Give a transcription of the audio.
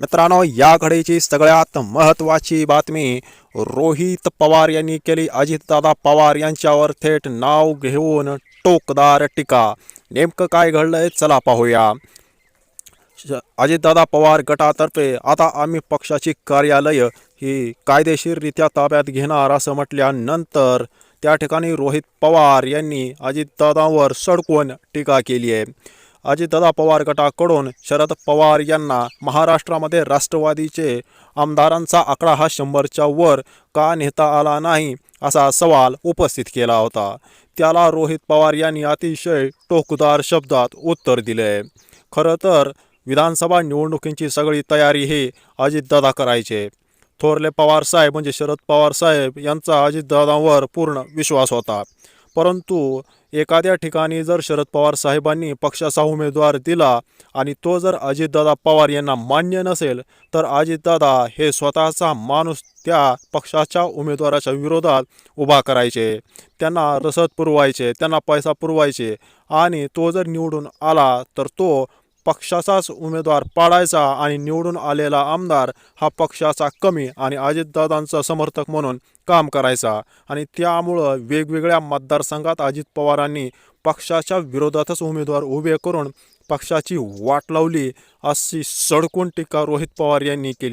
मित्रांनो या घडीची सगळ्यात महत्त्वाची बातमी रोहित पवार यांनी केली. अजितदादा पवार यांच्यावर थेट नाव घेऊन टोकदार टीका. नेमकं काय घडलंय? चला पाहूया. अजितदादा पवार गटातर्फे आता आम्ही पक्षाची कार्यालय ही कायदेशीररित्या ताब्यात घेणार असं म्हटल्यानंतर त्या ठिकाणी रोहित पवार यांनी अजितदादांवर सडकून टीका केली आहे. अजितदादा पवार गटाकडून शरद पवार यांना महाराष्ट्रामध्ये राष्ट्रवादीचे आमदारांचा आकडा हा शंभरच्या वर का नेता आला नाही असा सवाल उपस्थित केला होता. त्याला रोहित पवार यांनी अतिशय टोकदार शब्दात उत्तर दिले. खरं तर विधानसभा निवडणुकींची सगळी तयारी ही अजितदादा करायचे. थोरले पवार साहेब म्हणजे शरद पवार साहेब यांचा अजितदादांवर पूर्ण विश्वास होता. परंतु एखाद्या ठिकाणी जर शरद पवार साहेबांनी पक्षाचा उमेदवार दिला आणि तो जर अजितदादा पवार यांना मान्य नसेल तर अजितदादा हे स्वतःचा माणूस त्या पक्षाच्या उमेदवाराच्या विरोधात उभा करायचे. त्यांना रसद पुरवायचे त्यांना पैसा पुरवायचे आणि तो जर निवडून आला तर तो पक्षाचाच उमेदवार पाडायचा आणि निवडून आलेला आमदार हा पक्षाचा कमी आणि अजितदादांचा समर्थक म्हणून काम करायचा. आणि त्यामुळं वेगवेगळ्या मतदारसंघात अजित पवारांनी पक्षाच्या विरोधातच उमेदवार उभे करून पक्षाची वाट लावली अशी सडकून टीका रोहित पवार यांनी केली.